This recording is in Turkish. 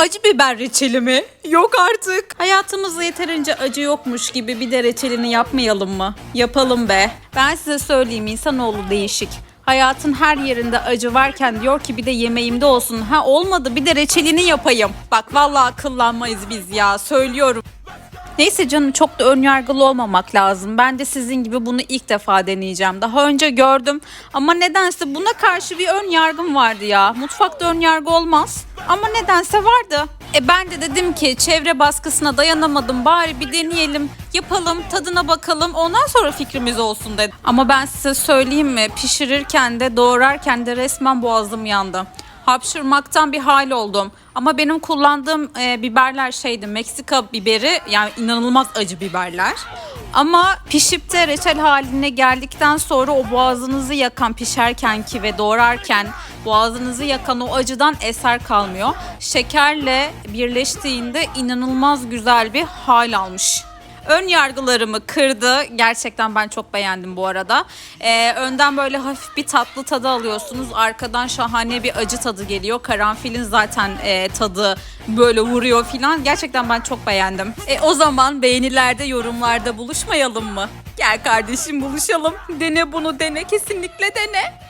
Acı biber reçeli mi? Yok artık. Hayatımızda yeterince acı yokmuş gibi bir de reçelini yapmayalım mı? Yapalım be. Ben size söyleyeyim insanoğlu değişik. Hayatın her yerinde acı varken diyor ki bir de yemeğimde olsun. Ha olmadı bir de reçelini yapayım. Bak vallahi akıllanmayız biz ya söylüyorum. Neyse canım çok da önyargılı olmamak lazım. Ben de sizin gibi bunu ilk defa deneyeceğim. Daha önce gördüm ama nedense buna karşı bir ön yargım vardı ya. Mutfakta ön yargı olmaz ama nedense vardı. E ben de dedim ki çevre baskısına dayanamadım bari bir deneyelim yapalım tadına bakalım ondan sonra fikrimiz olsun dedim. Ama ben size söyleyeyim mi pişirirken de doğrarken de resmen boğazım yandı hapşırmaktan bir hal oldum. Ama benim kullandığım e, biberler şeydi Meksika biberi yani inanılmaz acı biberler. Ama pişip de reçel haline geldikten sonra o boğazınızı yakan pişerken ki ve doğrarken boğazınızı yakan o acıdan eser kalmıyor. Şekerle birleştiğinde inanılmaz güzel bir hal almış ön yargılarımı kırdı. Gerçekten ben çok beğendim bu arada. Ee, önden böyle hafif bir tatlı tadı alıyorsunuz. Arkadan şahane bir acı tadı geliyor. Karanfilin zaten e, tadı böyle vuruyor filan. Gerçekten ben çok beğendim. E, o zaman beğenilerde, yorumlarda buluşmayalım mı? Gel kardeşim buluşalım. Dene bunu dene. Kesinlikle dene.